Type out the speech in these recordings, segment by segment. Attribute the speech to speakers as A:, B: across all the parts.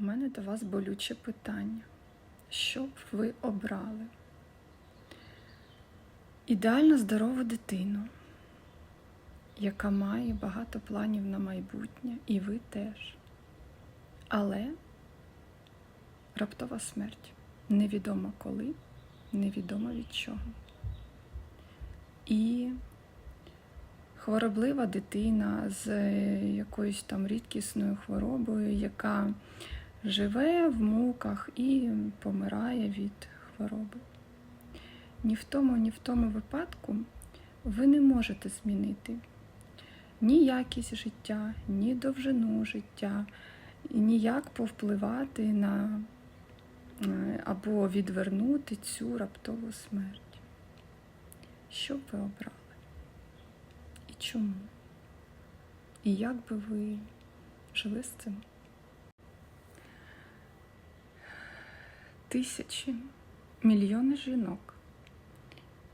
A: У мене до вас болюче питання. Що б ви обрали? Ідеально здорову дитину, яка має багато планів на майбутнє, і ви теж. Але раптова смерть. Невідомо коли, невідомо від чого. І хвороблива дитина з якоюсь там рідкісною хворобою, яка живе в муках і помирає від хвороби. Ні в тому, ні в тому випадку ви не можете змінити ні якість життя, ні довжину життя, ніяк повпливати на е, або відвернути цю раптову смерть. Що б ви обрали? І чому? І як би ви жили з цим? Тисячі, мільйони жінок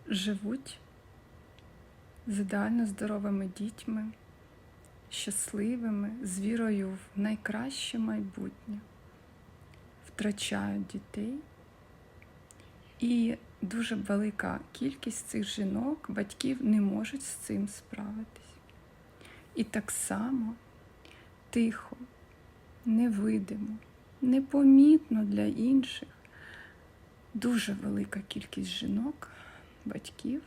A: живуть з ідеально здоровими дітьми, щасливими, з вірою в найкраще майбутнє, втрачають дітей. І дуже велика кількість цих жінок, батьків не можуть з цим справитись. І так само тихо, невидимо, непомітно для інших дуже велика кількість жінок, батьків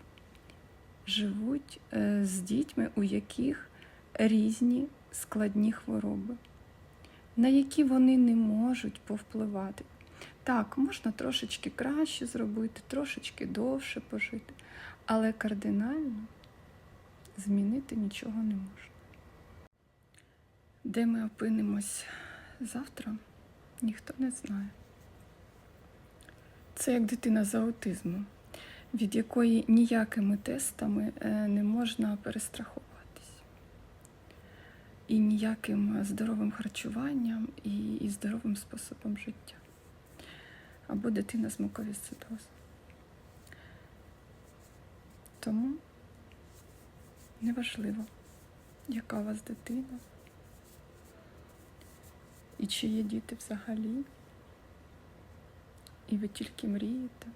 A: живуть е, з дітьми, у яких різні складні хвороби, на які вони не можуть повпливати. Так, можна трошечки краще зробити, трошечки довше пожити, але кардинально змінити нічого не можна. Де ми опинимось завтра, ніхто не знає. Це як дитина з аутизмом, від якої ніякими тестами е, не можна перестрахуватись. І ніяким здоровим харчуванням, і, і здоровим способом життя. Або дитина з муковісцидозом. Тому неважливо, яка у вас дитина, і чи є діти взагалі, і ви тільки мрієте.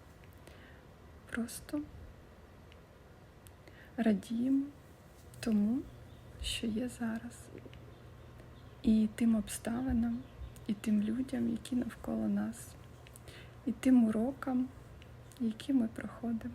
A: Просто радіємо тому, що є зараз, і тим обставинам, і тим людям, які навколо нас, і тим урокам, які ми проходимо.